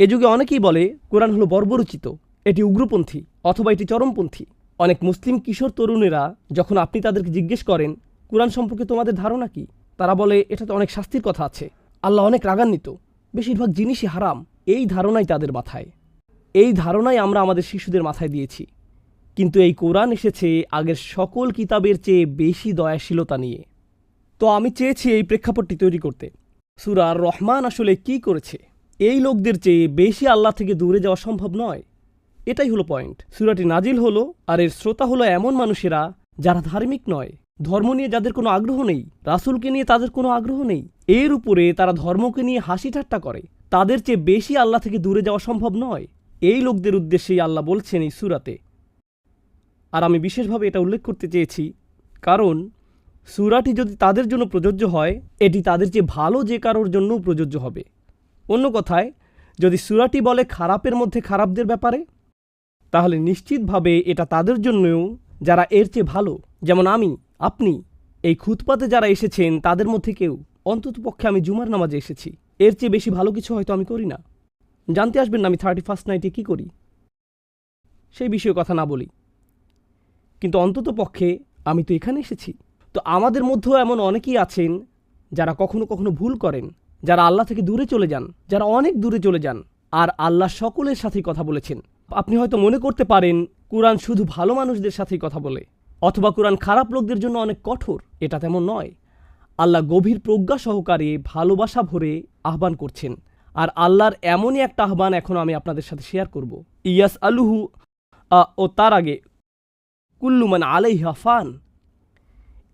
এ যুগে অনেকেই বলে কোরআন হলো বর্বরচিত, এটি উগ্রপন্থী অথবা এটি চরমপন্থী। অনেক মুসলিম কিশোর তরুণেরা যখন আপনি তাদেরকে জিজ্ঞেস করেন, কোরআন সম্পর্কে তোমাদের ধারণা কি? তারা বলে এটাতে অনেক শাস্তির কথা আছে। আল্লাহ অনেক রাগান্বিত। বেশিরভাগ জিনিসই হারাম। এই ধারণাই তাদের মাথায়। এই ধারণাই আমরা আমাদের শিশুদের মাথায় দিয়েছি। কিন্তু এই কোরআন এসেছে আগের সকল কিতাবের চেয়ে বেশি দয়াশীলতা নিয়ে। তো আমি চেয়েছি এই প্রেক্ষাপটটি তৈরি করতে। সুরার রহমান আসলে কি করেছে? এই লোকদের চেয়ে বেশি আল্লাহ থেকে দূরে যাওয়া সম্ভব নয়। এটাই হলো পয়েন্ট। সুরাটি নাজিল হলো আর এর শ্রোতা হলো এমন মানুষেরা যারা ধার্মিক নয়। ধর্ম নিয়ে যাদের কোনো আগ্রহ নেই, রাসূলকে নিয়ে তাদের কোনো আগ্রহ নেই। এর উপরে তারা ধর্মকে নিয়ে হাসি ঠাট্টা করে। তাদের চেয়ে বেশি আল্লাহ থেকে দূরে যাওয়া সম্ভব নয়। এই লোকদের উদ্দেশ্যেই আল্লাহ বলছেন এই সুরাতে। আর আমি বিশেষভাবে এটা উল্লেখ করতে চেয়েছি, কারণ সুরাটি যদি তাদের জন্য প্রযোজ্য হয়, এটি তাদের চেয়ে ভালো যে কারোর জন্যও প্রযোজ্য হবে। অন্য কথায়, যদি সুরাটি বলে খারাপের মধ্যে খারাপদের ব্যাপারে, তাহলে নিশ্চিতভাবে এটা তাদের জন্যও যারা এর চেয়ে ভালো, যেমন আমি, আপনি, এই খুতপাতে যারা এসেছেন তাদের মধ্যে কেউ, অন্ততপক্ষে আমি জুমার নামাজে এসেছি। এর চেয়ে বেশি ভালো কিছু হয়তো আমি করি না। জানতে আসবেন না আমি থার্টি ফার্স্ট নাইটে কী করি। সেই বিষয়ে কথা না বলি। কিন্তু অন্তত পক্ষে আমি তো এখানে এসেছি। তো আমাদের মধ্যেও এমন অনেকেই আছেন যারা কখনো কখনো ভুল করেন। যারা আল্লাহ থেকে দূরে চলে যান, যারা অনেক দূরে চলে যান, আর আল্লাহ সকলের সাথেই কথা বলেছেন। আপনি হয়তো মনে করতে পারেন, কোরআন শুধু ভালো মানুষদের সাথেই কথা বলে, অথবা কোরআন খারাপ লোকদের জন্য অনেক কঠোর, এটা তেমন নয়। আল্লাহ গভীর প্রজ্ঞা সহকারে ভালোবাসা ভরে আহ্বান করছেন, আর আল্লাহর এমনই একটা আহ্বান এখন আমি আপনাদের সাথে শেয়ার করব। ইয়াস আলুহু ও তার আগে কুল্লুমান আলাইহা ফান,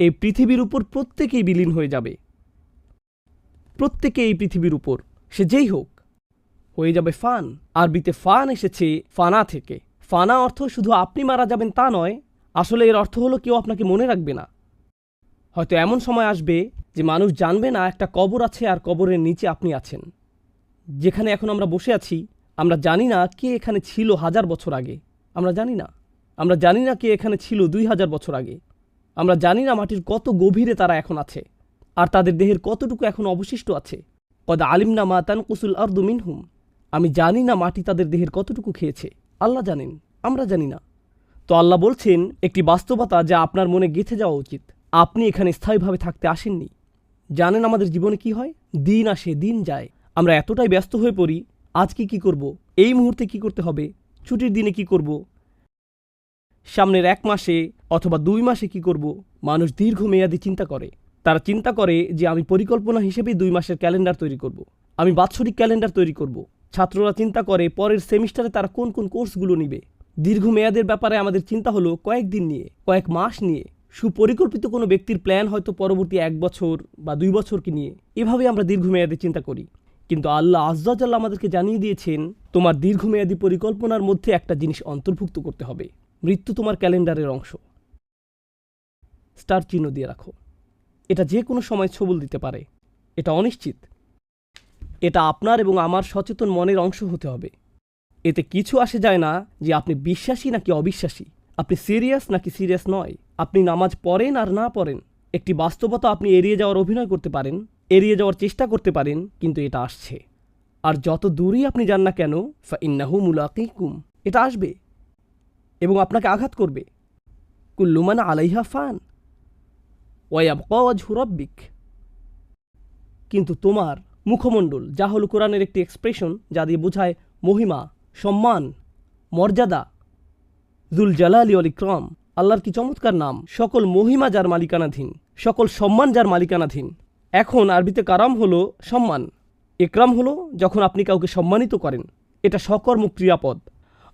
এই পৃথিবীর উপর প্রত্যেকেই বিলীন হয়ে যাবে। প্রত্যেকে এই পৃথিবীর উপর। সে যেই হোক, হয়ে যাবে ফান। আরবিতে ফান এসেছে ফানা থেকে। ফানা অর্থ শুধু আপনি মারা যাবেন তা নয়, আসলে এর অর্থ হলো কেউ আপনাকে মনে রাখবে না। হয়তো এমন সময় আসবে যে মানুষ জানবে না একটা কবর আছে আর কবরের নিচে আপনি আছেন। যেখানে এখন আমরা বসে আছি, আমরা জানি না কে এখানে ছিল হাজার বছর আগে। আমরা জানি না। আমরা জানি না কে এখানে ছিল দুই হাজার বছর আগে। আমরা জানি না মাটির কত গভীরে তারা এখন আছে। আর তাদের দেহের কতটুকু এখন অবশিষ্ট আছে? কদ আলিম না মা কুসুল আর্দু মিনহুম। আমি জানি না মাটি তাদের দেহের কতটুকু খেয়েছে। আল্লাহ জানেন, আমরা জানি না। তো আল্লাহ বলছেন, একটি বাস্তবতা যা আপনার মনে গেঁথে যাওয়া উচিত। আপনি এখানে স্থায়ীভাবে থাকতে আসেননি। জানেন আমাদের জীবনে কি হয়? দিন আসে, দিন যায়। আমরা এতটাই ব্যস্ত হয়ে পড়ি, আজকে কি করব? এই মুহূর্তে কি করতে হবে? ছুটির দিনে কি করব? সামনের এক মাসে অথবা দুই মাসে কি করব? মানুষ দীর্ঘমেয়াদী চিন্তা করে। তারা চিন্তা করে যে আমি পরিকল্পনা হিসেবেই দুই মাসের ক্যালেন্ডার তৈরি করব। আমি বাৎসরিক ক্যালেন্ডার তৈরি করব। ছাত্ররা চিন্তা করে পরের সেমিস্টারে তারা কোন কোন কোর্সগুলো নিবে। দীর্ঘমেয়াদের ব্যাপারে আমাদের চিন্তা হলো কয়েকদিন নিয়ে, কয়েক মাস নিয়ে। সুপরিকল্পিত কোনো ব্যক্তির প্ল্যান হয়তো পরবর্তী এক বছর বা দুই বছরকে নিয়ে। এভাবে আমরা দীর্ঘমেয়াদে চিন্তা করি। কিন্তু আল্লাহ আজ্জাল্লাহ আমাদেরকে জানিয়ে দিয়েছেন, তোমার দীর্ঘমেয়াদী পরিকল্পনার মধ্যে একটা জিনিস অন্তর্ভুক্ত করতে হবে। মৃত্যু তোমার ক্যালেন্ডারের অংশ। স্টার চিহ্ন দিয়ে রাখো। এটা যে কোনো সময় ছবল দিতে পারে। এটা অনিশ্চিত। এটা আপনার এবং আমার সচেতন মনের অংশ হতে হবে। এতে কিছু আসে যায় না যে আপনি বিশ্বাসী নাকি অবিশ্বাসী। আপনি সিরিয়াস নাকি সিরিয়াস নয়। আপনি নামাজ পড়েন আর না পড়েন। একটি বাস্তবতা আপনি এড়িয়ে যাওয়ার অভিনয় করতে পারেন, এড়িয়ে যাওয়ার চেষ্টা করতে পারেন, কিন্তু এটা আসছে। আর যত দূরেই আপনি যান না কেন ফা ইন্নাহু মুলাকিকুম। এটা আসবে এবং আপনাকে আঘাত করবে। কুল্লুমান আলাইহা ফান। ওয়াব কওয়াজ হুরব্বিক কিন্তু তোমার মুখমণ্ডল যা হলো কোরআনের একটি এক্সপ্রেশন যা দিয়ে বোঝায় মহিমা, সম্মান, মর্যাদা। জুল জালালি অল ইকরাম, আল্লাহর কি চমৎকার নাম। সকল মহিমা যার মালিকানাধীন, সকল সম্মান যার মালিকানাধীন। এখন আরবিতে কারাম হলো সম্মান। একরাম হলো যখন আপনি কাউকে সম্মানিত করেন, এটা সকর্ম ক্রিয়াপদ।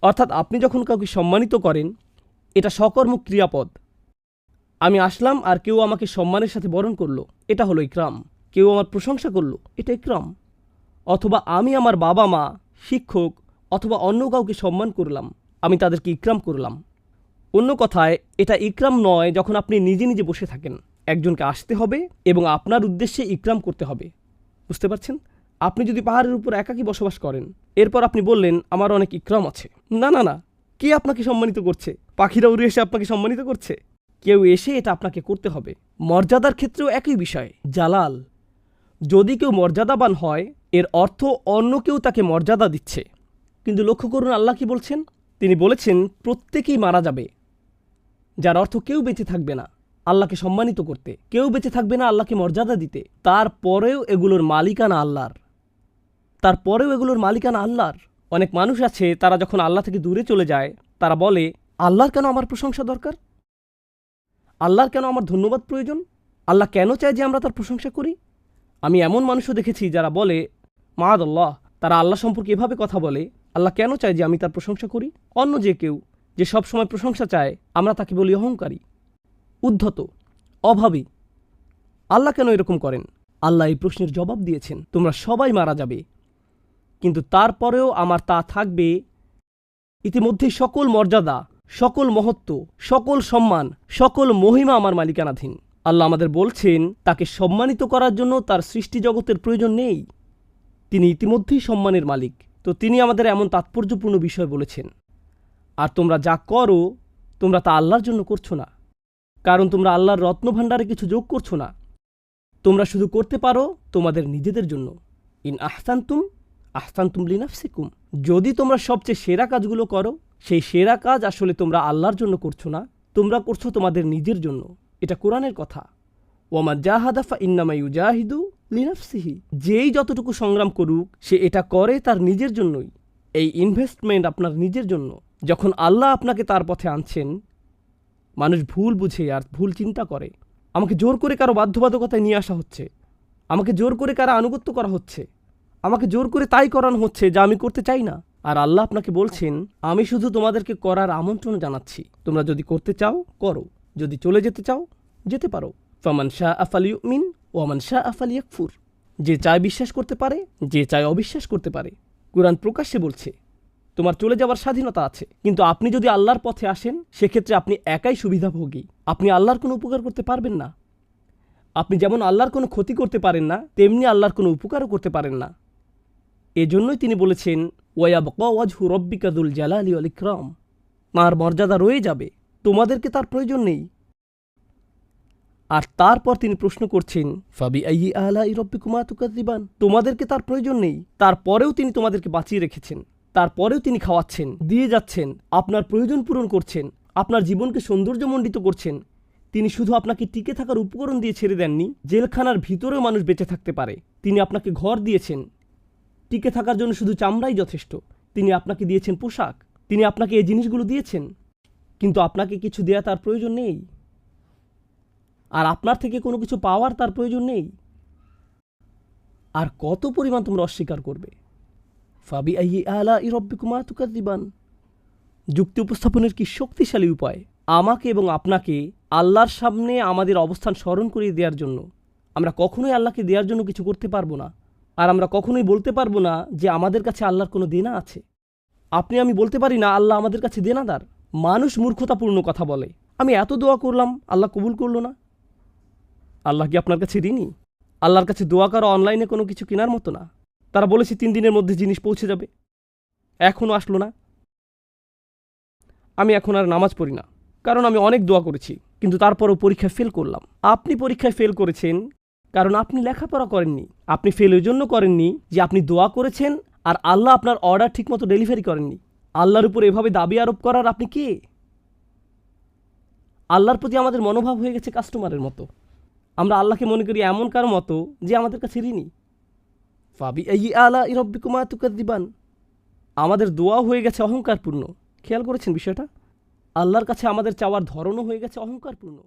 অর্থাৎ আপনি যখন কাউকে সম্মানিত করেন, এটা সকর্ম ক্রিয়াপদ। আমি আসলাম আর কেউ আমাকে সম্মানের সাথে বরণ করল। এটা হলো ইকরাম। কেউ আমার প্রশংসা করল। এটা ইকরাম। অথবা আমি আমার বাবা মা, শিক্ষক অথবা অন্য কাউকে সম্মান করলাম। আমি তাদেরকে ইকরাম করলাম। অন্য কথায়, এটা ইকরাম নয় যখন আপনি নিজে নিজে বসে থাকেন। একজনকে আসতে হবে এবং আপনার উদ্দেশ্যে ইকরাম করতে হবে। বুঝতে পারছেন? আপনি যদি পাহাড়ের উপর একাকী বসবাস করেন, এরপর আপনি বললেন, আমার অনেক ইকরাম আছে। না না না। কে আপনাকে সম্মানিত করছে? পাখিরা উড়ে এসে আপনাকে সম্মানিত করছে? কেউ এসে এটা আপনাকে করতে হবে। মর্যাদার ক্ষেত্রেও একই বিষয়। জালাল, যদি কেউ মর্যাদাবান হয়, এর অর্থ অন্য কেউ তাকে মর্যাদা দিচ্ছে। কিন্তু লক্ষ্য করুন আল্লাহ কি বলছেন? তিনি বলেছেন, প্রত্যেকেই মারা যাবে, যার অর্থ কেউ বেঁচে থাকবে না আল্লাহকে সম্মানিত করতে। কেউ বেঁচে থাকবে না আল্লাহকে মর্যাদা দিতে। তারপরেও এগুলোর মালিকানা আল্লাহর। তারপরেও এগুলোর মালিকানা আল্লাহর। অনেক মানুষ আছে, তারা যখন আল্লাহ থেকে দূরে চলে যায়, তারা বলে, আল্লাহর কেন আমার প্রশংসা দরকার? আল্লাহর কেন আমার ধন্যবাদ প্রয়োজন? আল্লাহ কেন চায় যে আমরা তার প্রশংসা করি? আমি এমন মানুষও দেখেছি যারা বলে মাদ আল্লাহ তারা আল্লাহ সম্পর্কে এভাবে কথা বলে, আল্লাহ কেন চায় যে আমি তার প্রশংসা করি? অন্য যে কেউ, যে সব সময় প্রশংসা চায়, আমরা তাকে বলি অহংকারী, উদ্ধত, অভাবী। আল্লাহ কেন এরকম করেন? আল্লাহ এই প্রশ্নের জবাব দিয়েছেন, তোমরা সবাই মারা যাবে। কিন্তু তারপরেও আমার তা থাকবে। ইতিমধ্যে সকল মর্যাদা সকল মহত্ব, সকল সম্মান, সকল মহিমা আমার মালিকানাধীন। আল্লাহ আমাদের বলছেন, তাকে সম্মানিত করার জন্য তার সৃষ্টি জগতের প্রয়োজন নেই। তিনি ইতিমধ্যেই সম্মানের মালিক। তো তিনি আমাদের এমন তাৎপর্যপূর্ণ বিষয় বলেছেন। আর তোমরা যা করো, তোমরা তা আল্লাহর জন্য করছ না। কারণ তোমরা আল্লাহর রত্নভাণ্ডারে কিছু যোগ করছ না। তোমরা শুধু করতে পারো তোমাদের নিজেদের জন্য। ইন আহসান্তুম আহসান্তুম লিনাফসিকুম। যদি তোমরা সবচেয়ে সেরা কাজগুলো করো, সেই সেরা কাজ আসলে তোমরা আল্লাহর জন্য করছ না, তোমরা করছ তোমাদের নিজের জন্য। এটা কোরআনের কথা। ওমা জাহাদাফা ইন্নামা ইউজাহিদু লিনাফসিহি। যেই যতটুকু সংগ্রাম করুক, সে এটা করে তার নিজের জন্যই। এই ইনভেস্টমেন্ট আপনার নিজের জন্য। যখন আল্লাহ আপনাকে তার পথে আনছেন, মানুষ ভুল বুঝে আর ভুল চিন্তা করে। আমাকে জোর করে কারও বাধ্যবাধকতায় নিয়ে আসা হচ্ছে। আমাকে জোর করে কারও আনুগত্য করা হচ্ছে। আমাকে জোর করে তাই করানো হচ্ছে যা আমি করতে চাই না। আর আল্লাহ আপনাকে বলছেন, আমি শুধু তোমাদেরকে করার আমন্ত্রণ জানাচ্ছি। তোমরা যদি করতে চাও, করো। যদি চলে যেতে চাও, যেতে পারো। ফমান শাহ আফালিউ মিন ওয়ামান শাহ আফালি আকফুর যে চায় বিশ্বাস করতে পারে, যে চায় অবিশ্বাস করতে পারে। কোরআন প্রকাশ্যে বলছে, তোমার চলে যাওয়ার স্বাধীনতা আছে। কিন্তু আপনি যদি আল্লাহর পথে আসেন, সেক্ষেত্রে আপনি একাই সুবিধাভোগী। আপনি আল্লাহর কোনো উপকার করতে পারবেন না। আপনি যেমন আল্লাহর কোনো ক্ষতি করতে পারেন না, তেমনি আল্লাহর কোনো উপকারও করতে পারেন না। এজন্যই তিনি বলেছেন ওয়াব ওয়াজহু রব্বিকাদুল জালালি আল ইকরাম। তাঁর মর্যাদা রয়ে যাবে, তোমাদেরকে তার প্রয়োজন নেই। আর তারপর তিনি প্রশ্ন করছেন, ফাবি আই আলা ইরব্বিকুমা তুকাদিবান তোমাদেরকে তার প্রয়োজন নেই। তারপরেও তিনি তোমাদেরকে বাঁচিয়ে রেখেছেন, তারপরেও তিনি খাওয়াচ্ছেন, দিয়ে যাচ্ছেন, আপনার প্রয়োজন পূরণ করছেন, আপনার জীবনকে সৌন্দর্যমণ্ডিত করছেন। তিনি শুধু আপনাকে টিকে থাকার উপকরণ দিয়ে ছেড়ে দেননি, জেলখানার ভিতরেও মানুষ বেঁচে থাকতে পারে। তিনি আপনাকে ঘর দিয়েছেন টিকে থাকার জন্য শুধু চামড়াই যথেষ্ট। তিনি আপনাকে দিয়েছেন পোশাক। তিনি আপনাকে এই জিনিসগুলো দিয়েছেন। কিন্তু আপনাকে কিছু দেয়া তার প্রয়োজন নেই। আর আপনার থেকে কোনো কিছু পাওয়ার তার প্রয়োজন নেই। আর কত পরিমাণ তোমরা অস্বীকার করবে? ফাবি আই আলা ইরব্বিকুমা তুকাদিবান যুক্তি উপস্থাপনের কি শক্তিশালী উপায়? আমাকে এবং আপনাকে আল্লাহর সামনে আমাদের অবস্থান স্মরণ করিয়ে দেওয়ার জন্য। আমরা কখনোই আল্লাহকে দেওয়ার জন্য কিছু করতে পারব না। আর আমরা কখনোই বলতে পারব না যে আমাদের কাছে আল্লাহর কোনো দেনা আছে। আপনি আমি বলতে পারি না আল্লাহ আমাদের কাছে দেনাদার। মানুষ মূর্খতাপূর্ণ কথা বলে। আমি এত দোয়া করলাম, আল্লাহ কবুল করল না। আল্লাহ কি আপনার কাছে ঋণী? আল্লাহর কাছে দোয়া করা অনলাইনে কোনো কিছু কেনার মতো না। তারা বলেছে তিন দিনের মধ্যে জিনিস পৌঁছে যাবে। এখনও আসলো না। আমি এখন আর নামাজ পড়ি না। কারণ আমি অনেক দোয়া করেছি, কিন্তু তারপরও পরীক্ষায় ফেল করলাম। আপনি পরীক্ষায় ফেল করেছেন কারণ আপনি লেখাপড়া করেননি। আপনি ফেল ওই জন্য করেননি যে আপনি দোয়া করেছেন আর আল্লাহ আপনার অর্ডার ঠিকমতো ডেলিভারি করেননি। আল্লাহর উপর এভাবে দাবি আরোপ করার আপনি কে? আল্লাহর প্রতি আমাদের মনোভাব হয়ে গেছে কাস্টমারের মতো। আমরা আল্লাহকে মনে করি এমন কারও মতো যে আমাদের কাছে ঋণী। ফাবি এই আলা ইরব্বিকুমা তুকার দিবান আমাদের দোয়া হয়ে গেছে অহংকারপূর্ণ। খেয়াল করেছেন বিষয়টা? আল্লাহর কাছে আমাদের চাওয়ার ধরনও হয়ে গেছে অহংকারপূর্ণ।